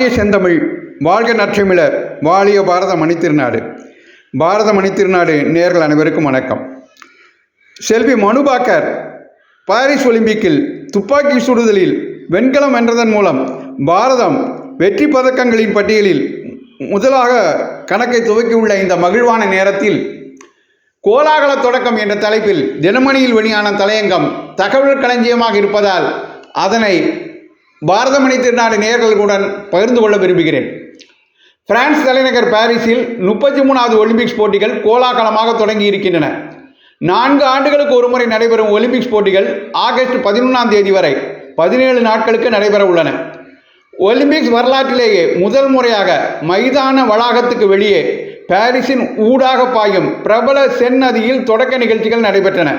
வாழிய செந்தமிழ் வாழ்க நற்றமிழர் வாழிய பாரத மணித்திருநாடு பாரத மணித்திருநாடு நேர்கள் அனைவருக்கும் வணக்கம். செல்வி மனுபாக்கர் பாரிஸ் ஒலிம்பிக்கில் துப்பாக்கி சுடுதலில் வெண்கலம் வென்றதன் மூலம் பாரதம் வெற்றி பதக்கங்களின் பட்டியலில் முதலாக கணக்கை துவக்கியுள்ள இந்த மகிழ்வான நேரத்தில் கோலாகல தொடக்கம் என்ற தலைப்பில் தினமணியில் வெளியான தலையங்கம் தகவல் களஞ்சியமாக இருப்பதால் அதனை பாரதமணி திருநாடு நேயர்களுடன் பகிர்ந்து கொள்ள விரும்புகிறேன். பிரான்ஸ் தலைநகர் பாரிஸில் முப்பத்தி மூணாவது ஒலிம்பிக்ஸ் போட்டிகள் கோலாகலமாக தொடங்கி இருக்கின்றன நான்கு ஆண்டுகளுக்கு ஒருமுறை நடைபெறும் ஒலிம்பிக்ஸ் போட்டிகள் ஆகஸ்ட் பதினொன்றாம் தேதி வரை பதினேழு நாட்களுக்கு நடைபெற உள்ளன. ஒலிம்பிக்ஸ் வரலாற்றிலேயே முதல் முறையாக மைதான வளாகத்துக்கு வெளியே பாரிஸின் ஊடாக பாயும் பிரபல சென் நதியில் தொடக்க நிகழ்ச்சிகள் நடைபெற்றன.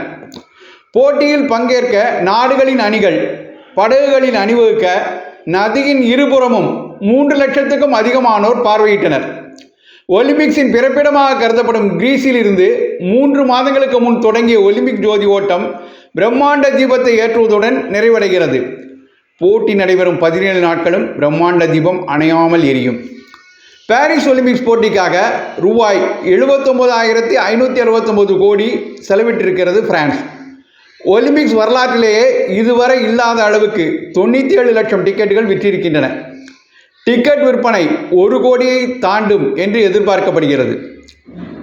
போட்டியில் பங்கேற்க நாடுகளின் அணிகள் படகுகளில் அணிவகுக்க நதியின் இருபுறமும் மூன்று லட்சத்துக்கும் அதிகமானோர் பார்வையிட்டனர். ஒலிம்பிக்ஸின் பிறப்பிடமாக கருதப்படும் கிரீஸில் இருந்து மூன்று மாதங்களுக்கு முன் தொடங்கிய ஒலிம்பிக் ஜோதி ஓட்டம் பிரம்மாண்ட தீபத்தை ஏற்றுவதுடன் நிறைவடைகிறது. போட்டி நடைபெறும் பதினேழு நாட்களும் பிரம்மாண்ட தீபம் அணையாமல் எரியும். பாரிஸ் ஒலிம்பிக்ஸ் போட்டிக்காக ரூபாய் எழுபத்தொம்போதாயிரத்தி ஐநூற்றி அறுபத்தொம்போது கோடி செலவிட்டிருக்கிறது பிரான்ஸ். ஒலிம்பிக்ஸ் வரலாற்றிலேயே இதுவரை இல்லாத அளவுக்கு தொண்ணூற்றி ஏழு லட்சம் டிக்கெட்டுகள் விற்றிருக்கின்றன. டிக்கெட் விற்பனை ஒரு கோடியை தாண்டும் என்று எதிர்பார்க்கப்படுகிறது.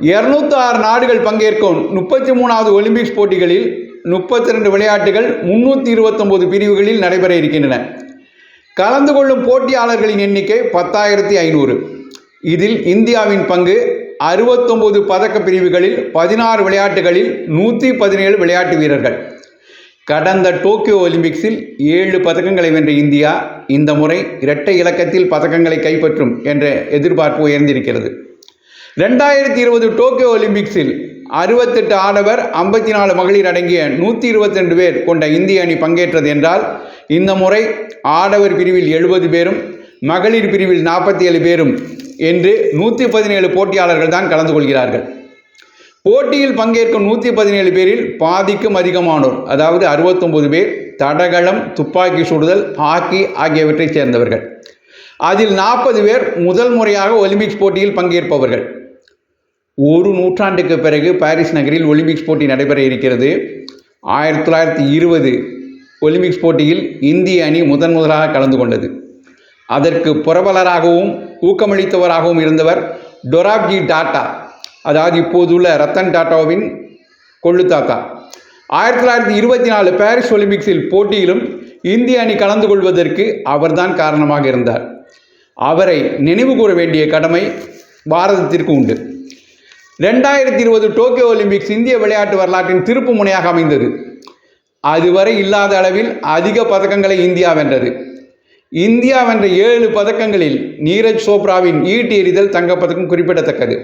இருநூத்தி ஆறு நாடுகள் பங்கேற்கும் முப்பத்தி மூணாவது ஒலிம்பிக்ஸ் போட்டிகளில் முப்பத்தி ரெண்டு விளையாட்டுகள் முன்னூற்றி இருபத்தொம்போது பிரிவுகளில் நடைபெற இருக்கின்றன. கலந்து கொள்ளும் போட்டியாளர்களின் எண்ணிக்கை பத்தாயிரத்தி ஐநூறு. இதில் இந்தியாவின் பங்கு அறுபத்தொம்போது பதக்க பிரிவுகளில் பதினாறு விளையாட்டுகளில் நூற்றி பதினேழு விளையாட்டு வீரர்கள். கடந்த டோக்கியோ ஒலிம்பிக்ஸில் ஏழு பதக்கங்களை வென்ற இந்தியா இந்த முறை இரட்டை இலக்கத்தில் பதக்கங்களை கைப்பற்றும் என்ற எதிர்பார்ப்பு உயர்ந்திருக்கிறது. ரெண்டாயிரத்தி இருபது டோக்கியோ ஒலிம்பிக்ஸில் அறுபத்தெட்டு ஆடவர் ஐம்பத்தி நாலு மகளிர் அடங்கிய நூற்றி இருபத்தி ரெண்டு பேர் கொண்ட இந்திய அணி பங்கேற்றது என்றால் இந்த முறை ஆடவர் பிரிவில் எழுபது பேரும் மகளிர் பிரிவில் நாற்பத்தி ஏழு பேரும் என்று நூற்றி பதினேழு போட்டியாளர்கள் தான் கலந்து கொள்கிறார்கள். போட்டியில் பங்கேற்கும் நூற்றி பதினேழு பேரில் பாதிக்கும் அதிகமானோர் அதாவது அறுபத்தொம்பது பேர் தடகளம் துப்பாக்கி சுடுதல் ஹாக்கி ஆகியவற்றைச் சேர்ந்தவர்கள். அதில் நாற்பது பேர் முதல் முறையாக ஒலிம்பிக்ஸ் போட்டியில் பங்கேற்பவர்கள். ஒரு நூற்றாண்டுக்கு பிறகு பாரிஸ் நகரில் ஒலிம்பிக்ஸ் போட்டி நடைபெற இருக்கிறது. ஆயிரத்தி தொள்ளாயிரத்தி இருபது ஒலிம்பிக்ஸ் போட்டியில் இந்திய அணி முதன் முதலாக கலந்து கொண்டது. அதற்கு புரவலராகவும் ஊக்கமளித்தவராகவும் இருந்தவர் டொராப்ஜி டாட்டா. அதாவது இப்போதுள்ள ரத்தன் டாட்டாவின் கொள்ளு தாத்தா. ஆயிரத்தி தொள்ளாயிரத்தி இருபத்தி நாலு பாரிஸ் ஒலிம்பிக்ஸில் போட்டியிலும் இந்திய அணி கலந்து கொள்வதற்கு அவர்தான் காரணமாக இருந்தார். அவரை நினைவு கூற வேண்டிய கடமை பாரதத்திற்கு உண்டு. ரெண்டாயிரத்தி இருபது டோக்கியோ ஒலிம்பிக்ஸ் இந்திய விளையாட்டு வரலாற்றின் திருப்பு முனையாக அமைந்தது. அதுவரை இல்லாத அளவில் அதிக பதக்கங்களை இந்தியா வென்றது. இந்தியா வென்ற ஏழு பதக்கங்களில் நீரஜ் சோப்ராவின் ஈட்டி எறிதல் தங்கப்பதக்கம் குறிப்பிடத்தக்கது.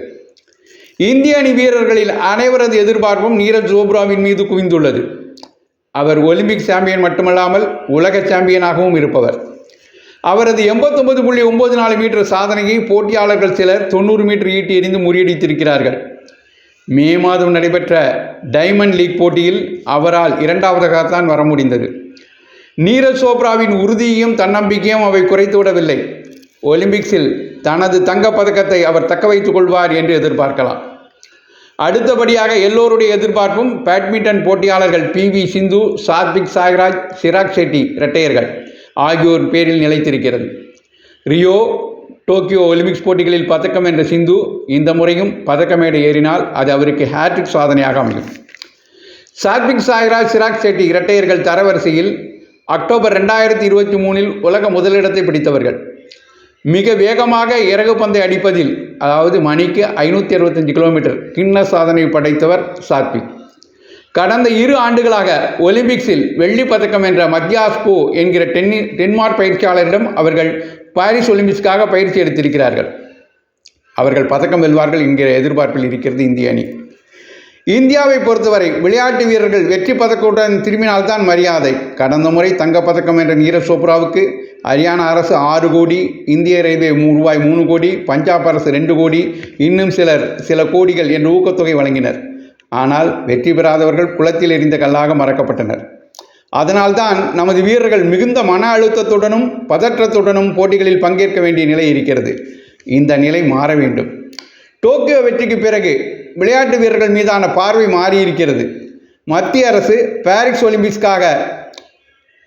இந்திய அணி வீரர்களில் அனைவரது எதிர்பார்ப்பும் நீரஜ் சோப்ராவின் மீது குவிந்துள்ளது. அவர் ஒலிம்பிக் சாம்பியன் மட்டுமல்லாமல் உலக சாம்பியனாகவும் இருப்பவர். அவரது எண்பத்தொன்பது புள்ளி ஒன்பது நாலு மீட்டர் சாதனையை போட்டியாளர்கள் சிலர் தொண்ணூறு மீட்டர் ஈட்டி எறிந்து முறியடித்திருக்கிறார்கள். மே மாதம் நடைபெற்ற டைமண்ட் லீக் போட்டியில் அவரால் இரண்டாவதாகத்தான் வர முடிந்தது நீரஜ் சோப்ராவின் உறுதியையும் தன்னம்பிக்கையும் அவை குறைத்து விடவில்லை. ஒலிம்பிக்ஸில் தனது தங்கப் பதக்கத்தை அவர் தக்க வைத்துக் கொள்வார் என்று எதிர்பார்க்கலாம். அடுத்தபடியாக எல்லோருடைய எதிர்பார்ப்பும் பேட்மிண்டன் போட்டியாளர்கள் பி வி சிந்து சாத்விக் சாய்ராஜ் சிராக் ஷெட்டி இரட்டையர்கள் ஆகியோர் பேரில் நிலைத்திருக்கிறது. ரியோ டோக்கியோ ஒலிம்பிக்ஸ் போட்டிகளில் பதக்கம் என்ற சிந்து இந்த முறையும் பதக்கமேடை ஏறினால் அது அவருக்கு ஹேட்ரிக் சாதனையாக அமையும். சாத்விக் சாய்ராஜ் சிராக் ஷெட்டி இரட்டையர்கள் தரவரிசையில் அக்டோபர் ரெண்டாயிரத்தி இருபத்தி மூணில் உலக முதலிடத்தை பிடித்தவர்கள். மிக வேகமாக இறகு பந்தை அடிப்பதில் அதாவது மணிக்கு ஐநூற்றி அறுபத்தஞ்சு கிலோமீட்டர் கிண்ண சாதனை படைத்தவர் சாத்விக். கடந்த இரு ஆண்டுகளாக ஒலிம்பிக்ஸில் வெள்ளி பதக்கம் என்ற மத்தியாஸ்கோ என்கிற டென்னி டென்மார்க் பயிற்சியாளரிடம் அவர்கள் பாரிஸ் ஒலிம்பிக்ஸ்க்காக பயிற்சி எடுத்திருக்கிறார்கள். அவர்கள் பதக்கம் வெல்வார்கள் என்கிற எதிர்பார்ப்பில் இருக்கிறது இந்திய அணி. இந்தியாவை பொறுத்தவரை விளையாட்டு வீரர்கள் வெற்றி பதக்கத்துடன் திரும்பினால்தான் மரியாதை. கடந்த முறை தங்கப்பதக்கம் என்ற நீரஜ் சோப்ராவுக்கு ஹரியானா அரசு ஆறு கோடி இந்திய ரயில்வே ரூபாய் மூணு கோடி பஞ்சாப் அரசு ரெண்டு கோடி இன்னும் சிலர் சில கோடிகள் என்ற ஊக்கத்தொகை வழங்கினர். ஆனால் வெற்றி பெறாதவர்கள் குளத்தில் எறிந்த கல்லாக மறக்கப்பட்டனர். அதனால்தான் நமது வீரர்கள் மிகுந்த மன அழுத்தத்துடனும் பதற்றத்துடனும் போட்டிகளில் பங்கேற்க வேண்டிய நிலை இருக்கிறது. இந்த நிலை மாற வேண்டும். டோக்கியோ வெற்றிக்கு பிறகு விளையாட்டு வீரர்கள் மீதான பார்வை மாறியிருக்கிறது. மத்திய அரசு பாரிஸ் ஒலிம்பிக்ஸ்க்காக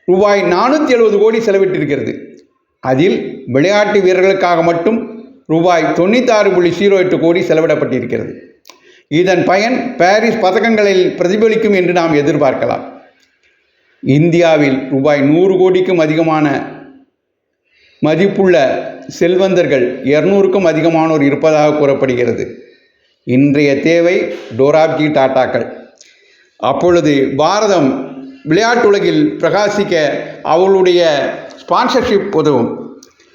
ரூபாய் நானூற்றி எழுபது கோடி செலவிட்டிருக்கிறது. அதில் விளையாட்டு வீரர்களுக்காக மட்டும் ரூபாய் தொண்ணூத்தாறு புள்ளி ஜீரோ எட்டு கோடி செலவிடப்பட்டிருக்கிறது. இதன் பயன் பாரிஸ் பதக்கங்களில் பிரதிபலிக்கும் என்று நாம் எதிர்பார்க்கலாம். இந்தியாவில் ரூபாய் நூறு கோடிக்கும் அதிகமான மதிப்புள்ள செல்வந்தர்கள் இருநூறுக்கும் அதிகமானோர் இருப்பதாக கூறப்படுகிறது. இன்றைய தேவை டோராப்ஜி டாட்டாக்கள். அப்பொழுது பாரதம் விளையாட்டுலகில் பிரகாசிக்க அவளுடைய ஸ்பான்சர்ஷிப் உதவும்.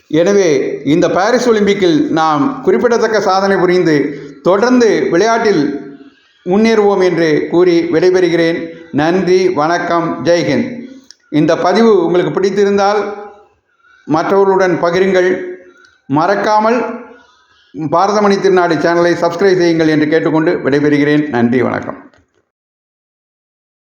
எனவே இந்த பாரிஸ் ஒலிம்பிக்கில் நாம் குறிப்பிடத்தக்க சாதனை புரிந்து தொடர்ந்து விளையாட்டில் முன்னேறுவோம் என்று கூறி விடைபெறுகிறேன். நன்றி வணக்கம் ஜெய்ஹிந்த் இந்த பதிவு உங்களுக்கு பிடித்திருந்தால் மற்றவர்களுடன் பகிருங்கள். மறக்காமல் பாரதமணி திருநாடு சேனலை சப்ஸ்கிரைப் செய்யுங்கள் என்று கேட்டுக்கொண்டு விடைபெறுகிறேன். நன்றி வணக்கம்.